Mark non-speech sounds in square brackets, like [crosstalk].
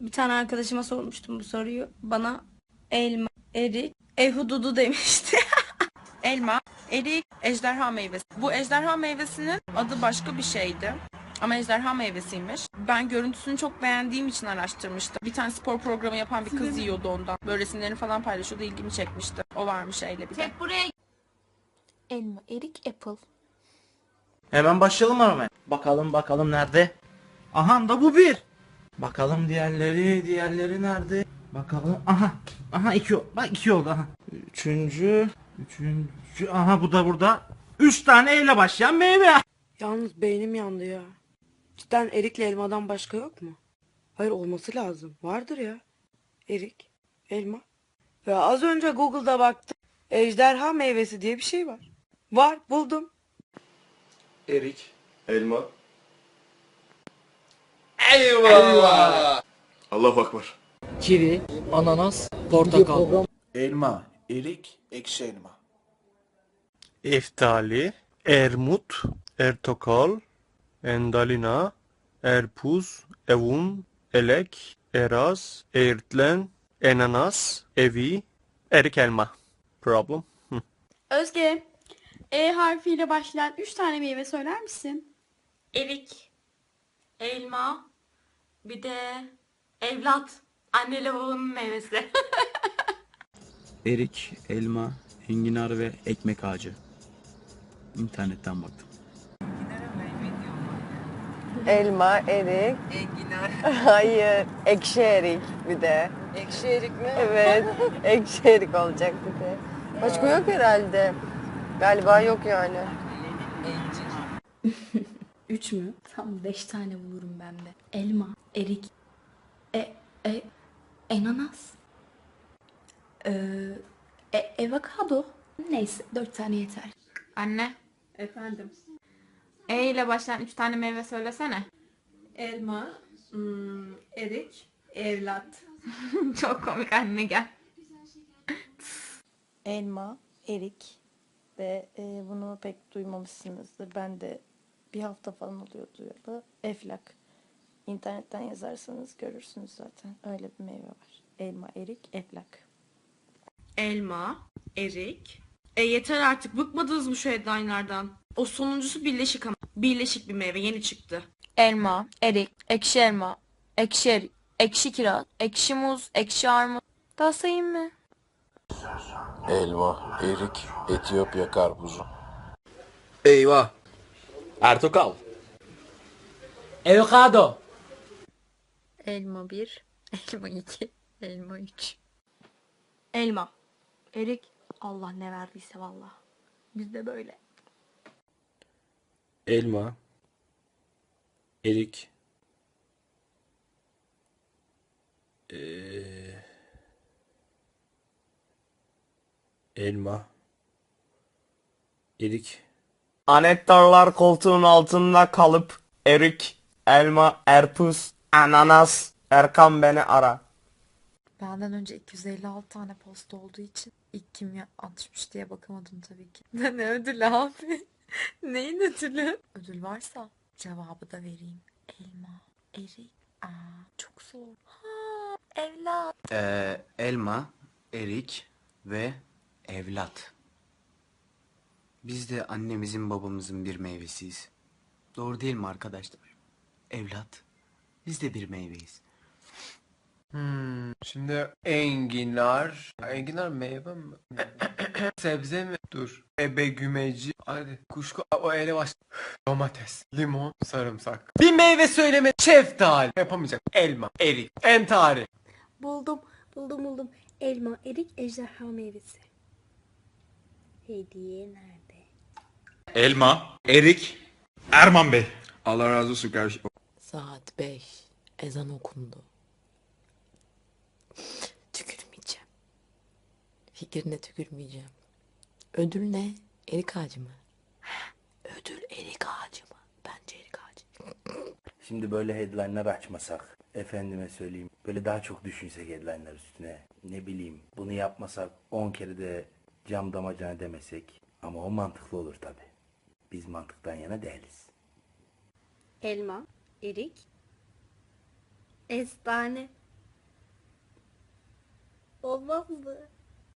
bir tane arkadaşıma sormuştum bu soruyu. Bana elma, erik, ehududu demişti. [laughs] elma, erik, ejderha meyvesi. Bu ejderha meyvesinin adı başka bir şeydi. Ama ejderha meyvesiymiş. Ben görüntüsünü çok beğendiğim için araştırmıştım. Bir tane spor programı yapan bir kız yiyordu ondan. Böyle resimlerini falan paylaşıyordu. ilgimi çekmişti. O varmış öyle bir de. Elma, erik, apple. Hemen başlayalım aramaya. Bakalım bakalım nerede? Aha da bu bir. Bakalım diğerleri diğerleri nerede? Bakalım aha aha iki bak iki oldu aha. Üçüncü üçüncü aha bu da burada. Üç tane eyle başlayan meyve. Yalnız beynim yandı ya. Cidden erikle elmadan başka yok mu? Hayır olması lazım. Vardır ya. Erik, elma. Ya az önce Google'da baktım. Ejderha meyvesi diye bir şey var. Var buldum. Erik, elma. Eyvah! Allahu Akbar. kivi, ananas, portakal. Elma, erik, ekşi elma. Eftali, Ermut, Ertokal, Endalina, Erpuz, Evun, Elek, Eraz, Eğirtlen, Enanas, Evi, Erik elma. Problem? Hı. [laughs] Özge, E harfiyle başlayan 3 tane meyve söyler misin? erik, elma, bir de evlat. Anne lavabonun meyvesi. [laughs] Erik, elma, enginar ve ekmek ağacı. İnternetten baktım. Elma, erik. Enginar. [laughs] Hayır, ekşi erik bir de. Ekşi erik mi? Evet, [laughs] ekşi erik olacak bir de. Başka yok herhalde. Galiba yok yani. Üç mü? Tam beş tane bulurum ben de. Elma, erik, e, e, enanas, e, e, avokado. Neyse dört tane yeter. Anne, Efendim. E ile başlayan 3 tane meyve söylesene. Elma, hmm, erik, evlat. [laughs] çok komik anne gel. Elma, erik ve e, bunu pek duymamışsınızdır. Ben de bir hafta falan oluyor duyalı. Eflak. İnternetten yazarsanız görürsünüz zaten. Öyle bir meyve var. Elma, erik, eflak. elma, erik. E yeter artık bıkmadınız mı şu headline'lardan? O sonuncusu birleşik ama. Birleşik bir meyve yeni çıktı. Elma, erik, ekşi elma, ekşi erik, ekşi kiraz, ekşi muz, ekşi armut. Daha sayayım mı? Elma, erik, Etiyopya karpuzu. Eyvah. Ertokal. Avokado. Elma 1, [laughs] elma 2, elma 3. Elma, erik. Allah ne verdiyse valla. Bizde böyle. Elma, erik, Ee, elma, erik, Anahtarlar koltuğun altında kalıp erik, elma, erpuz, ananas, Erkan beni ara. Benden önce 256 tane posta olduğu için ilk kim atmış diye bakamadım tabii ki. [laughs] ne ödül abi? [laughs] Neyin ödülü? Ödül varsa cevabı da vereyim. Elma, erik. Aa, çok zor. Ha, evlat. Ee, elma, erik ve evlat. Biz de annemizin babamızın bir meyvesiyiz. Doğru değil mi arkadaşlar? Evlat. Biz de bir meyveyiz. Hmm, şimdi enginar. Enginar meyve mi? [coughs] Sebze mi? Dur. Ebe gümeci. Hadi. Kuşku. O ele baş. [sighs] Domates. Limon. Sarımsak. Bir meyve söyleme. Şeftali. Yapamayacak. Elma. Erik. Entari. Buldum, buldum, buldum. Elma, erik, ejderha meyvesi. Hediye nerede? Elma, erik, Erman Bey. Allah razı olsun kardeşim. Saat 5. Ezan okundu. Tükürmeyeceğim. Fikrine tükürmeyeceğim. Ödül ne? Erik ağacı mı? Ödül erik ağacı mı? Bence erik ağacı. Şimdi böyle headline'lar açmasak, efendime söyleyeyim, böyle daha çok düşünsek headline'lar üstüne, ne bileyim, bunu yapmasak 10 kere de cam damacana demesek, ama o mantıklı olur tabi. Biz mantıktan yana değiliz. Elma, erik, estane. Olmaz mı?